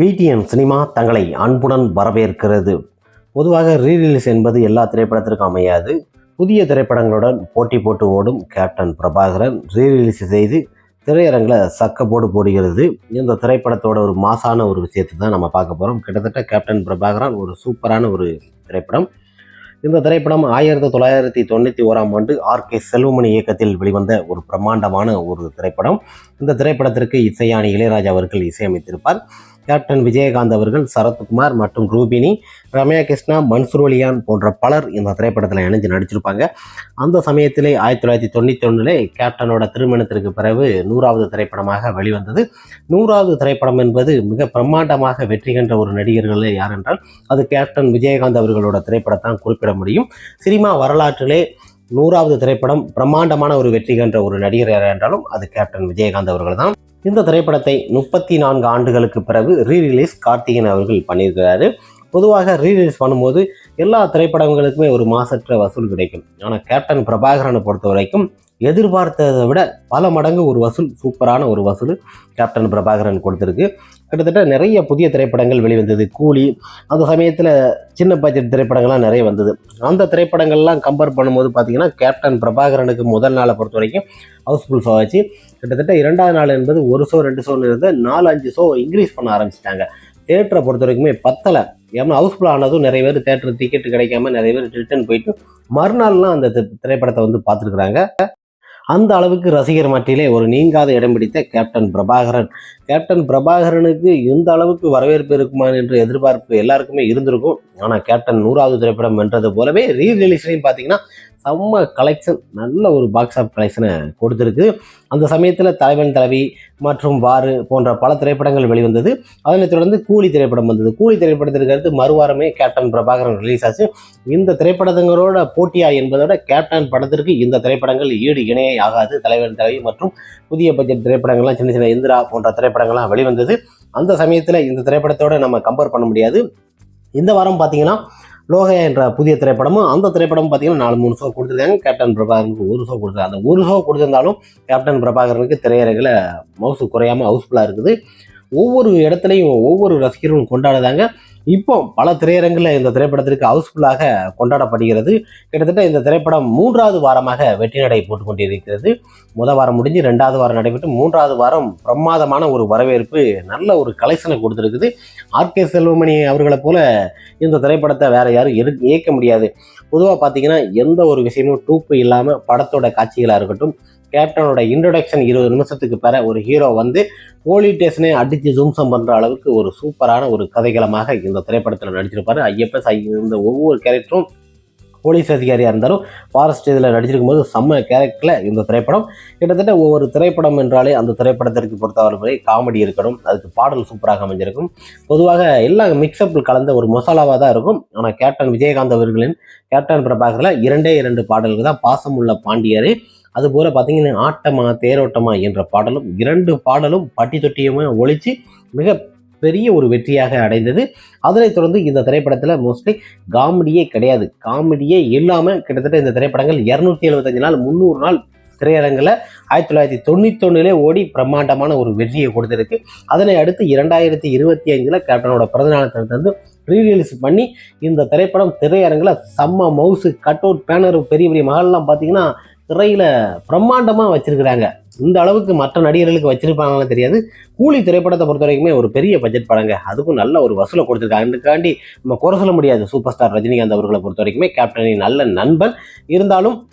PTN cinema தங்களை அன்புடன் வரவேற்கிறது. பொதுவாக ரீரிலீஸ் என்பது எல்லா திரைப்படத்திற்கும் அமையாது. புதிய திரைப்படங்களுடன் போட்டி போட்டு ஓடும் கேப்டன் பிரபாகரன் ரீரிலீஸ் செய்து திரையரங்கில் சக்க போடு போடுகிறது. இந்த திரைப்படத்தோட ஒரு மாசான ஒரு விஷயத்தை தான் நம்ம பார்க்க போகிறோம் கிட்டத்தட்ட கேப்டன் பிரபாகரன் ஒரு சூப்பரான ஒரு திரைப்படம். இந்த திரைப்படம் ஆயிரத்தி தொள்ளாயிரத்தி தொண்ணூற்றி ஓராம் ஆண்டு ஆர். கே. செல்வமணி இயக்கத்தில் வெளிவந்த ஒரு பிரம்மாண்டமான ஒரு திரைப்படம். இந்த திரைப்படத்திற்கு இசையானி இளையராஜா அவர்கள் இசையமைத்திருப்பார். கேப்டன் விஜயகாந்த் அவர்கள் சரத்குமார் மற்றும் ரூபினி ரம்யா கிருஷ்ணா மன்சூர் போன்ற பலர் இந்த திரைப்படத்தில் இணைஞ்சு நடிச்சிருப்பாங்க. அந்த சமயத்திலே ஆயிரத்தி தொள்ளாயிரத்தி தொண்ணூற்றி ஒன்றிலே கேப்டனோட திருமணத்திற்கு பிறகு நூறாவது திரைப்படமாக வெளிவந்தது. நூறாவது திரைப்படம் என்பது மிக பிரம்மாண்டமாக வெற்றி கண்ட ஒரு நடிகர்களே யார் என்றால் அது கேப்டன் விஜயகாந்த் அவர்களோட திரைப்படத்தான் குறிப்பிட முடியும். சினிமா வரலாற்றிலே நூறாவது திரைப்படம் பிரம்மாண்டமான ஒரு வெற்றி கன்ற ஒரு நடிகர் யார் என்றாலும் அது கேப்டன் விஜயகாந்த் அவர்கள் தான் இந்த திரைப்படத்தை முப்பத்தி நான்கு ஆண்டுகளுக்கு பிறகு ரீ ரிலீஸ் கார்த்திகேயன் அவர்கள் பண்ணியிருக்கிறாரு. பொதுவாக ரீரிலீஸ் பண்ணும்போது எல்லா திரைப்படங்களுக்குமே ஒரு மாசற்ற வசூல் கிடைக்கும். ஆனால் கேப்டன் பிரபாகரனை பொறுத்த வரைக்கும் எதிர்பார்த்ததை விட பல மடங்கு ஒரு வசூல் சூப்பரான ஒரு வசூல் கேப்டன் பிரபாகரன் கொடுத்துருக்கு. கிட்டத்தட்ட நிறைய புதிய திரைப்படங்கள் வெளிவந்தது. கூலி அந்த சமயத்தில் சின்ன பட்ஜெட் திரைப்படங்கள்லாம் நிறைய வந்தது. அந்த திரைப்படங்கள்லாம் கம்பேர் பண்ணும்போது பார்த்தீங்கன்னா கேப்டன் பிரபாகரனுக்கு முதல் நாளை பொறுத்த வரைக்கும் ஹவுஸ்ஃபுல் ஷோ ஆச்சு. கிட்டத்தட்ட இரண்டாவது நாள் என்பது ஒரு ஷோ ரெண்டு ஷோன்னு இருந்து நாலு அஞ்சு ஷோ இன்க்ரீஸ் பண்ண ஆரம்பிச்சிட்டாங்க. தேட்டரை பொறுத்த வரைக்குமே பத்தலை. ஏன்னா ஹவுஸ்ஃபுல் ஆனதும் நிறைய பேர் தேட்டர் டிக்கெட் கிடைக்காம நிறைய பேர் ரிட்டர்ன் போயிட்டு மறுநாள்லாம் அந்த தி- திரைப்படத்தை வந்து பார்த்துருக்குறாங்க அந்த அளவுக்கு ரசிகர் மட்டிலே ஒரு நீங்காத இடம் பிடித்த கேப்டன் பிரபாகரன். கேப்டன் பிரபாகரனுக்கு இந்த அளவுக்கு வரவேற்பு இருக்குமா என்று எதிர்பார்ப்பு எல்லாருக்குமே இருந்திருக்கும். ஆனால் கேப்டன் நூறாவது திரைப்படம் என்றது போலவே ரீ ரிலீஸ்லையும் பார்த்தீங்கன்னா செம்ம கலெக்ஷன் நல்ல ஒரு பாக்ஸ் ஆஃப் கலெக்ஷனை கொடுத்துருக்கு. அந்த சமயத்தில் தலைவன் தலைவி மற்றும் வாறு போன்ற பல திரைப்படங்கள் வெளிவந்தது. அதனைத் தொடர்ந்து கூலி திரைப்படம் வந்தது. கூலி திரைப்படத்திற்கு அடுத்து மறுவாரமே கேப்டன் பிரபாகரன் ரிலீஸ் ஆச்சு. இந்த திரைப்படங்களோட போட்டியா என்பதோட கேப்டன் படத்திற்கு இந்த திரைப்படங்கள் ஈடு இணையே ஆகாது. தலைவன் தலைவி மற்றும் புதிய பட்ஜெட் திரைப்படங்கள்லாம் சின்ன சின்ன இந்திரா போன்ற திரைப்படங்கள்லாம் வெளிவந்தது. அந்த சமயத்தில் இந்த திரைப்படத்தோட நம்ம கம்பேர் பண்ண முடியாது. இந்த வாரம் பார்த்தீங்கன்னா லோகையா என்ற புதிய திரைப்படமும் அந்த திரைப்படம் பார்த்தீங்கன்னா நாலு மூணு ஷோ கொடுத்துருக்காங்க. கேப்டன் பிரபாகரனுக்கு ஒரு ஷோ கொடுத்துருக்காங்க. அந்த ஒரு ஷோ கொடுத்துருந்தாலும் கேப்டன் பிரபாகரனுக்கு திரையரங்கில் மவுசு குறையாமல் ஹவுஸ்ஃபுல்லாக இருக்குது. ஒவ்வொரு இடத்துலையும் ஒவ்வொரு ரசிகர்களும் கொண்டாடுதாங்க இப்போ பல திரையரங்கில் இந்த திரைப்படத்திற்கு ஹவுஸ்ஃபுல்லாக கொண்டாடப்படுகிறது. கிட்டத்தட்ட இந்த திரைப்படம் மூன்றாவது வாரமாக வெற்றி நடை போட்டுக்கொண்டிருக்கிறது. முத வாரம் முடிஞ்சு ரெண்டாவது வாரம் நடைபெற்று மூன்றாவது வாரம் பிரமாதமான ஒரு வரவேற்பு நல்ல ஒரு கலெக்ஷனை கொடுத்துருக்குது. ஆர்கே செல்வமணி அவர்களை போல இந்த திரைப்படத்தை வேற யாரும் எடு இயக்க முடியாது. பொதுவாக பார்த்தீங்கன்னா எந்த ஒரு விஷயமும் டூப்பு இல்லாமல் படத்தோட காட்சிகளாக இருக்கட்டும் கேப்டனோட இன்ட்ரடக்ஷன் இருபது நிமிஷத்துக்கு பிற ஒரு ஹீரோ வந்து போலீஸ் ஸ்டேஷனே அடித்து ஜூம்சம் பண்ணுற அளவுக்கு ஒரு சூப்பரான ஒரு கதைகளமாக இந்த திரைப்படத்தில் நடிச்சிருப்பாரு. ஐஎஃப்எஸ் ஐ இந்த ஒவ்வொரு கேரக்டரும் போலீஸ் அதிகாரியாக இருந்தாலும் ஃபாரஸ்ட் இதில் நடிச்சிருக்கும் போது செம்ம கேரக்டரில் இந்த திரைப்படம். கிட்டத்தட்ட ஒவ்வொரு திரைப்படம் என்றாலே அந்த திரைப்படத்திற்கு பொறுத்தவரை காமெடி இருக்கணும் அதுக்கு பாடல் சூப்பராக அமைஞ்சிருக்கும். பொதுவாக எல்லா மிக்சப் கலந்த ஒரு மசாலாவாக தான் இருக்கும். ஆனால் கேப்டன் விஜயகாந்த் அவர்களின் கேப்டன் பிரபாகரில் இரண்டே இரண்டு பாடல்கள் தான் பாசமுள்ள பாண்டியர். அதுபோல் பார்த்தீங்கன்னா ஆட்டமா தேரோட்டமா என்ற பாடலும் இரண்டு பாடலும் பட்டி தொட்டியுமே ஒழித்து மிக பெரிய ஒரு வெற்றியாக அடைந்தது. அதனைத் தொடர்ந்து இந்த திரைப்படத்தில் மோஸ்ட்லி காமெடியே கிடையாது. காமெடியே இல்லாமல் கிட்டத்தட்ட இந்த திரைப்படங்கள் இரநூத்தி எழுபத்தஞ்சு நாள் முந்நூறு நாள் திரையரங்கில் ஆயிரத்தி தொள்ளாயிரத்தி தொண்ணூத்தொன்னுலே ஓடி பிரம்மாண்டமான ஒரு வெற்றியை கொடுத்துருக்கு. அதனை அடுத்து இரண்டாயிரத்தி இருபத்தி அஞ்சில் கேப்டனோட பிறந்தநாளத்தை வந்து ரீரிலீஸ் பண்ணி இந்த திரைப்படம் திரையரங்கில் செம்ம மவுசு கட் அவுட் பேனர் பெரிய பெரிய மகள்லாம் பார்த்தீங்கன்னா திரையில பிரம்மாண்டமாக வச்சிருக்கிறாங்க. இந்த அளவுக்கு மற்ற நடிகர்களுக்கு வச்சிருப்பாங்கன்னு தெரியாது. கூலி திரைப்படத்தை பொறுத்த வரைக்குமே ஒரு பெரிய பட்ஜெட் படங்க. அதுக்கும் நல்ல ஒரு வசூலை கொடுத்துருக்காங்க. அதுக்காண்டி நம்ம குறை சொல்ல முடியாது. சூப்பர் ஸ்டார் ரஜினிகாந்த் அவர்களை பொறுத்த வரைக்குமே கேப்டனின் நல்ல நண்பன். இருந்தாலும்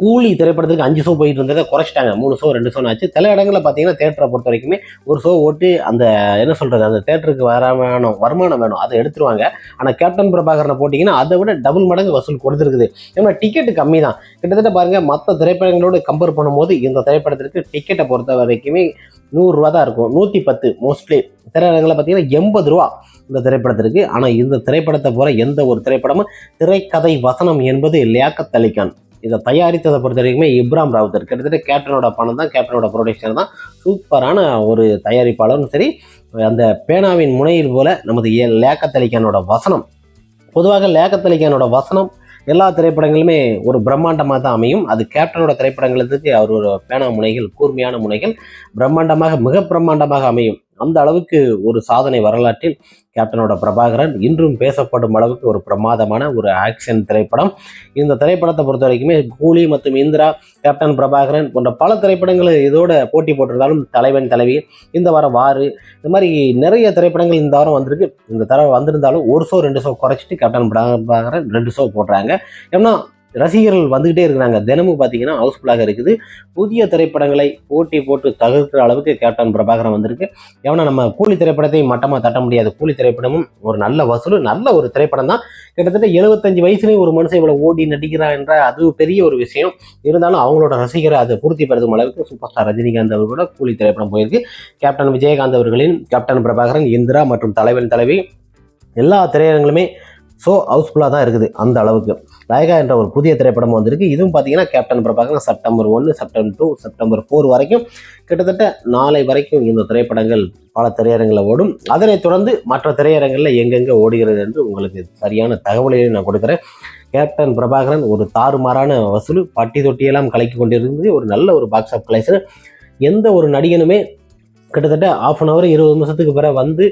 கூலி திரைப்படத்துக்கு அஞ்சு ஷோ போயிட்டு இருந்ததை குறைச்சிட்டாங்க. மூணு ஷோ ரெண்டு ஷோ ஆச்சு. சில இடங்களில் பார்த்தீங்கன்னா தேட்டரை பொறுத்த வரைக்குமே ஒரு ஷோ ஓட்டு அந்த என்ன சொல்கிறது அந்த தேட்டருக்கு வர வேணும் வருமானம் வேணும் அதை எடுத்துருவாங்க. ஆனால் கேப்டன் பிரபாகரனை போட்டிங்கன்னா அதை விட டபுள் மடங்கு வசூல் கொடுத்துருக்குது. ஏன்னா டிக்கெட்டு கம்மி தான் கிட்டத்தட்ட பாருங்கள் மற்ற திரைப்படங்களோடு கம்பேர் பண்ணும்போது இந்த திரைப்படத்திற்கு டிக்கெட்டை பொறுத்த வரைக்குமே நூறுரூவா தான் இருக்கும். நூற்றி பத்து மோஸ்ட்லி திரையரங்கில் பார்த்தீங்கன்னா எண்பது ரூபா இந்த திரைப்படத்திற்கு. ஆனால் இந்த திரைப்படத்தை போகிற எந்த ஒரு திரைப்படமும் திரைக்கதை வசனம் என்பது லியாக்கத் அலிகான். இதை தயாரித்ததை பொறுத்த வரைக்குமே இப்ராம் ராவுத்தர் கிட்டத்தட்ட கேப்டனோட பணம் தான் கேப்டனோட ப்ரொடக்ஷன் தான். சூப்பரான ஒரு தயாரிப்பாளரும் சரி அந்த பேனாவின் முனையில் போல நமது ஏ- அலிகானோட வசனம். பொதுவாக லியாக்கத் அலிகானோட வசனம் எல்லா திரைப்படங்களுமே ஒரு பிரம்மாண்டமாக தான் அமையும். அது கேப்டனோட திரைப்படங்களுக்கு அவர் ஒரு பேனா முனைகள் கூர்மையான முனைகள் பிரம்மாண்டமாக மிக பிரம்மாண்டமாக அமையும். அந்த அளவுக்கு ஒரு சாதனை வரலாற்றில் கேப்டனோட பிரபாகரன் இன்றும் பேசப்படும் அளவுக்கு ஒரு பிரமாதமான ஒரு ஆக்ஷன் திரைப்படம். இந்த திரைப்படத்தை பொறுத்த வரைக்குமே கூலி மற்றும் இந்திரா கேப்டன் பிரபாகரன் போன்ற பல திரைப்படங்கள் இதோட போட்டி போட்டிருந்தாலும் தலைவன் தலைவி இந்த வாரம் வாரு இந்த மாதிரி நிறைய திரைப்படங்கள் இந்த வாரம் வந்திருக்கு. இந்த தடவை வந்திருந்தாலும் ஒரு ஷோ ரெண்டு ஷோ குறைச்சிட்டு கேப்டன் பிரபாகரன் ரெண்டு ஷோ போடுறாங்க. ஏன்னா ரசிகர்கள் வந்துக்கிட்டே இருக்கிறாங்க. தினமும் பார்த்தீங்கன்னா ஹவுஸ்ஃபுல்லாக இருக்குது. புதிய திரைப்படங்களை போட்டி போட்டு தகர்க்கிற அளவுக்கு கேப்டன் பிரபாகரன் வந்திருக்கு. ஏன்னா நம்ம கூலி திரைப்படத்தையும் மட்டமாக தட்ட முடியாது. கூலி திரைப்படமும் ஒரு நல்ல வசூல் நல்ல ஒரு திரைப்படம் தான். கிட்டத்தட்ட எழுபத்தஞ்சு வயசுலேயும் ஒரு மனுஷன் இவ்வளோ ஓடி நடிக்கிறான் என்ற அது பெரிய ஒரு விஷயம். இருந்தாலும் அவங்களோட ரசிகரை அதை பூர்த்தி பெறுதும் அளவுக்கு சூப்பர் ஸ்டார் ரஜினிகாந்த் அவர்களோட கூலி திரைப்படம் போயிருக்கு. கேப்டன் விஜயகாந்த் அவர்களின் கேப்டன் பிரபாகரன் இந்திரா மற்றும் தலைவன் தலைவி எல்லா திரையரங்களுமே ஸோ ஹவுஸ்ஃபுல்லாக தான் இருக்குது அந்த அளவுக்கு. லாயகா என்ற ஒரு புதிய திரைப்படம் வந்திருக்கு. இதுவும் பார்த்தீங்கன்னா கேப்டன் பிரபாகரன் செப்டம்பர் ஒன்று செப்டம்பர் டூ செப்டம்பர் ஃபோர் வரைக்கும் கிட்டத்தட்ட நாளை வரைக்கும் இந்த திரைப்படங்கள் பல திரையரங்கில் ஓடும். அதனைத் தொடர்ந்து மற்ற திரையரங்களில் எங்கெங்கே ஓடுகிறது என்று உங்களுக்கு சரியான தகவலையும் நான் கொடுக்குறேன். கேப்டன் பிரபாகரன் ஒரு தாறுமாறான வசூல். பட்டி தொட்டியெல்லாம் கலக்கி கொண்டிருந்து ஒரு நல்ல ஒரு பாக்ஸ் ஆஃப் கலெக்ஷன் எந்த ஒரு நடிகனுமே கிட்டத்தட்ட ஆஃப் அன் ஹவர் இருபது நிமிஷத்துக்கு பிறகு வந்து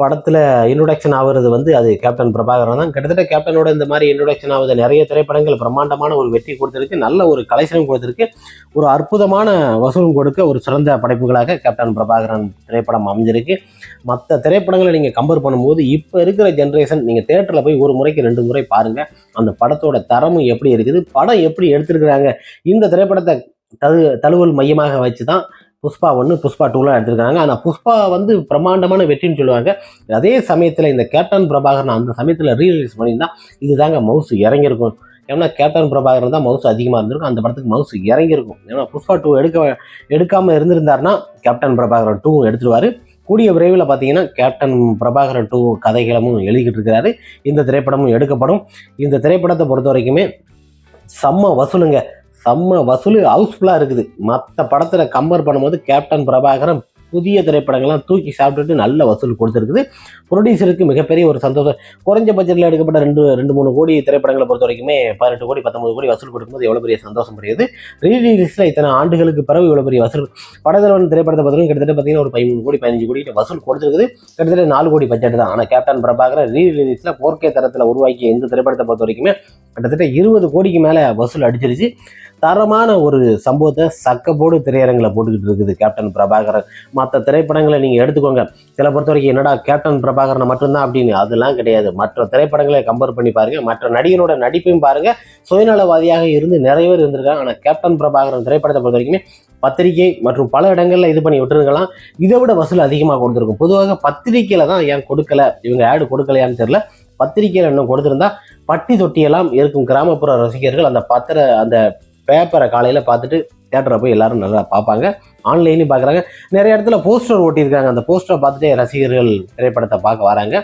படத்தில் இன்ட்ரொடக்ஷன் ஆகுறது வந்து அது கேப்டன் பிரபாகரன் தான். கிட்டத்தட்ட கேப்டனோட இந்த மாதிரி இன்ட்ரொடக்ஷன் ஆகுது. நிறைய திரைப்படங்கள் பிரம்மாண்டமான ஒரு வெற்றி கொடுத்துருக்கு. நல்ல ஒரு கலெக்ஷனும் கொடுத்துருக்கு. ஒரு அற்புதமான வசூலும் கொடுக்க ஒரு சிறந்த படைப்புகளாக கேப்டன் பிரபாகரன் திரைப்படம் அமைஞ்சிருக்கு. மற்ற திரைப்படங்களை நீங்கள் கம்பேர் பண்ணும்போது இப்போ இருக்கிற ஜென்ரேஷன் நீங்கள் தேட்டரில் போய் ஒரு முறைக்கு ரெண்டு முறை பாருங்கள் அந்த படத்தோட தரமும் எப்படி இருக்குது? படம் எப்படி எடுத்திருக்கிறாங்க? இந்த திரைப்படத்தை தழு தழுவல் மையமாக வச்சு தான் புஷ்பா ஒன்று புஷ்பா டூலாம் எடுத்திருக்காங்க. ஆனால் புஷ்பா வந்து பிரம்மாண்டமான வெற்றின்னு சொல்லுவாங்க. அதே சமயத்தில் இந்த கேப்டன் பிரபாகரன் அந்த சமயத்தில் ரீரிலீஸ் பண்ணியிருந்தா இதுதாங்க மவுஸ் இறங்கியிருக்கும். ஏன்னா கேப்டன் பிரபாகரன் தான் மவுஸ் அதிகமாக இருந்திருக்கும். அந்த படத்துக்கு மவுஸ் இறங்கியிருக்கும். ஏன்னா புஷ்பா டூ எடுக்க எடுக்காமல் இருந்திருந்தாருன்னா கேப்டன் பிரபாகரன் டூ எடுத்துருவார். கூடிய விரைவில் பார்த்தீங்கன்னா கேப்டன் பிரபாகரன் டூ கதைகளமும் எழுதிக்கிட்டு இருக்கிறாரு. இந்த திரைப்படமும் எடுக்கப்படும். இந்த திரைப்படத்தை பொறுத்த வரைக்குமே செம்ம வசூலுங்க. செம்ம வசூல் ஹவுஸ்ஃபுல்லாக இருக்குது. மற்ற படத்தில் கம்பேர் பண்ணும்போது கேப்டன் பிரபாகரன் புதிய திரைப்படங்கள்லாம் தூக்கி சாப்பிட்டுட்டு நல்ல வசூல் கொடுத்துருக்குது. ப்ரொடியூசருக்கு மிகப்பெரிய ஒரு சந்தோஷம். குறைஞ்ச பட்ஜெட்டில் எடுக்கப்பட்ட ரெண்டு ரெண்டு மூணு கோடி திரைப்படங்களை பொறுத்த வரைக்குமே பதினெட்டு கோடி பத்தொம்பது கோடி வசூல் கொடுக்கும்போது எவ்வளோ பெரிய சந்தோஷம் புரியுது. ரீலீஸில் இத்தனை ஆண்டுகளுக்கு பிறகு இவ்வளோ பெரிய வசூல். படத்தலைவன் திரைப்படத்தை பார்த்தீங்கன்னா கிட்டத்தட்ட பார்த்தீங்கன்னா ஒரு பதிமூணு கோடி பதினஞ்சு கோடி வசூல் கொடுத்துருக்குது. கிட்டத்தட்ட நாலு கோடி பட்ஜெட் தான். ஆனால் கேப்டன் பிரபாகரன் ரீ ரிலீஸில் தரத்தில் உருவாக்கிய இந்த திரைப்படத்தை பொறுத்த வரைக்குமே கிட்டத்தட்ட இருபது கோடிக்கு மேலே வசூல் அடிச்சிருச்சு. தரமான ஒரு சம்பவத்தை சக்கப்போடு திரையரங்கில் போட்டுக்கிட்டு இருக்குது கேப்டன் பிரபாகரன். மற்ற திரைப்படங்களை நீங்கள் எடுத்துக்கோங்க. சில பொறுத்த வரைக்கும் என்னடா கேப்டன் பிரபாகரனை மட்டும்தான் அப்படின்னு அதெல்லாம் கிடையாது. மற்ற திரைப்படங்களை கம்பேர் பண்ணி பாருங்கள் மற்ற நடிகரோட நடிப்பையும் பாருங்கள் சுயநலவாதியாக இருந்து நிறைய பேர் இருந்திருக்காங்க. ஆனால் கேப்டன் பிரபாகரன் திரைப்படத்தை பொறுத்த வரைக்குமே பத்திரிகை மற்றும் பல இடங்களில் இது பண்ணி விட்டுருக்கலாம். இதை விட வசூல் அதிகமாக கொடுத்துருக்கும். பொதுவாக பத்திரிக்கையில் தான் ஏன் கொடுக்கல? இவங்க ஆடு கொடுக்கலையான்னு தெரில பத்திரிக்கையில் இன்னும் கொடுத்துருந்தா பட்டி தொட்டியெல்லாம் இருக்கும். கிராமப்புற ரசிகர்கள் அந்த பத்திர அந்த பேப்பரை காலையில் பார்த்துட்டு தேட்டரில் போய் எல்லாரும் நல்லா பார்ப்பாங்க. ஆன்லைன்லையும் பார்க்குறாங்க. நிறைய இடத்துல போஸ்டர் ஓட்டியிருக்காங்க அந்த போஸ்டரை பார்த்துட்டு ரசிகர்கள் திரைப்படத்தை பார்க்க வராங்க.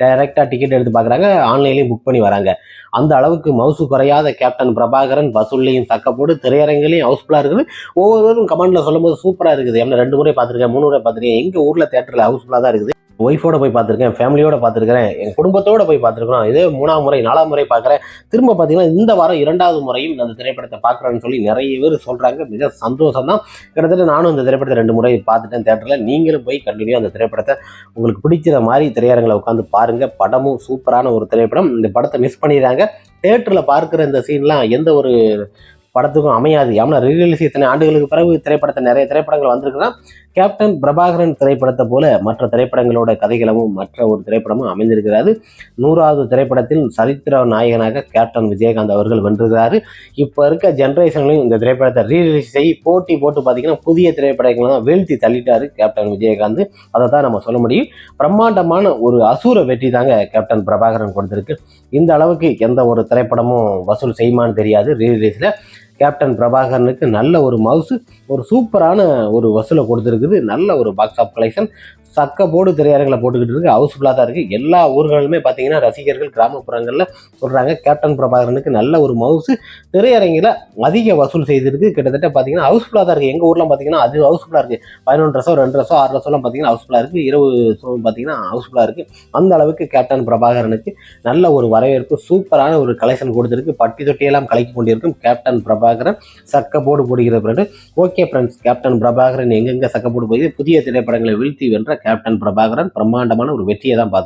டைரெக்டாக டிக்கெட் எடுத்து பார்க்குறாங்க. ஆன்லைன்லேயும் புக் பண்ணி வராங்க. அந்த அளவுக்கு மவுசு குறையாத கேப்டன் பிரபாகரன் வசூல்லையும் தக்கப்போடு திரையரங்கிலையும் ஹவுஸ்ஃபுல்லாக இருக்குது. ஒவ்வொருவரும் கமெண்ட்டில் சொல்லும்போது சூப்பராக இருக்குது. ஏன்னா ரெண்டு முறை பார்த்துருக்கேன் மூணு முறை பார்த்துருக்கேன். எங்கள் ஊரில் தேட்டரில் ஹவுஸ்ஃபுல்லாக தான் இருக்குது. ஒய்ஃபோட போய் பார்த்துருக்கேன் ஃபேமிலியோட பார்த்துருக்கிறேன் என் குடும்பத்தோட போய் பார்த்துருக்குறோம். இதே மூணாம் முறை நாலாம் முறை பார்க்குறேன். திரும்ப பார்த்தீங்கன்னா இந்த வாரம் இரண்டாவது முறையும் அந்த திரைப்படத்தை பார்க்குறேன்னு சொல்லி நிறைய பேர் சொல்கிறாங்க மிக சந்தோஷம் தான். கிட்டத்தட்ட நானும் இந்த திரைப்படத்தை ரெண்டு முறை பார்த்துட்டேன் தேட்டரில் நீங்களும் போய் கண்டினியூ அந்த திரைப்படத்தை உங்களுக்கு பிடிக்கிற மாதிரி திரையரங்கில் உட்காந்து பாருங்கள் படமும் சூப்பரான ஒரு திரைப்படம். இந்த படத்தை மிஸ் பண்ணிடுறாங்க. தேட்டரில் பார்க்குற இந்த சீன்லாம் எந்த ஒரு படத்துக்கும் அமையாது. ஏன்னா ரீரிலீஸ் இத்தனை ஆண்டுகளுக்கு பிறகு திரைப்படத்தை நிறைய திரைப்படங்கள் வந்திருக்குன்னா கேப்டன் பிரபாகரன் திரைப்படத்தை போல மற்ற திரைப்படங்களோட கதைகளமும் மற்ற ஒரு திரைப்படமும் அமைந்திருக்கிறாரு. நூறாவது திரைப்படத்தில் சரித்திர நாயகனாக கேப்டன் விஜயகாந்த் அவர்கள் வென்றிருக்கிறாரு. இப்போ இருக்க ஜென்ரேஷன்லையும் இந்த திரைப்படத்தை ரீரிலீஸ் செய்ய போட்டி போட்டு பார்த்தீங்கன்னா புதிய திரைப்படங்களை தான் வீழ்த்தி தள்ளிட்டாரு கேப்டன் விஜயகாந்த். அதை தான் நம்ம சொல்ல முடியும். பிரம்மாண்டமான ஒரு அசூர வெற்றி தாங்க கேப்டன் பிரபாகரன் கொடுத்திருக்கு. இந்த அளவுக்கு எந்த ஒரு திரைப்படமும் வசூல் செய்யுமான்னு தெரியாது. ரீரிலீஸில் கேப்டன் பிரபாகரனுக்கு நல்ல ஒரு மவுசு ஒரு சூப்பரான ஒரு வசூலை கொடுத்துருக்குது. நல்ல ஒரு பாக்ஸ் ஆஃப் கலெக்ஷன் சக்க போடு திரையரங்களை போட்டுக்கிட்டு இருக்கு. ஹவுஸ்ஃபுல்லாக தான் இருக்குது எல்லா ஊர்களுமே பார்த்தீங்கன்னா ரசிகர்கள் கிராமப்புறங்களில் சொல்கிறாங்க கேப்டன் பிரபாகரனுக்கு நல்ல ஒரு மவுசு திரையரங்கில் அதிக வசூல் செய்திருக்கு. கிட்டத்தட்ட பார்த்தீங்கன்னா ஹவுஸ்ஃபுல்லாக தான் இருக்குது எங்கள் ஊரில் பார்த்தீங்கன்னா அது ஹவுஸ்ஃபுல்லாக இருக்குது பதினொன்று ரசம் ரெண்டு ரசம் ஆறு ரசம்லாம் பார்த்தீங்கன்னா ஹவுஸ்ஃபுல்லாக இருக்குது இரவு பார்த்தீங்கன்னா ஹவுஸ்ஃபுல்லாக இருக்குது அந்த அளவுக்கு கேப்டன் பிரபாகரனுக்கு நல்ல ஒரு வரவேற்பு சூப்பரான ஒரு கலெக்ஷன் கொடுத்துருக்கு. பட்டி தொட்டியெல்லாம் கலக்கி கொண்டிருக்கும் கேப்டன் பிரபாகரன். சக்கப்போடு போடுகிற பிறகு ஓகே ஃப்ரெண்ட்ஸ் கேப்டன் பிரபாகரன் எங்கெங்கே சக்கப்போடு போய் புதிய திரைப்படங்களை வீழ்த்தி வென்ற கேப்டன் பிரபாகரன் பிரம்மாண்டமான ஒரு வெற்றியை தான் பார்த்து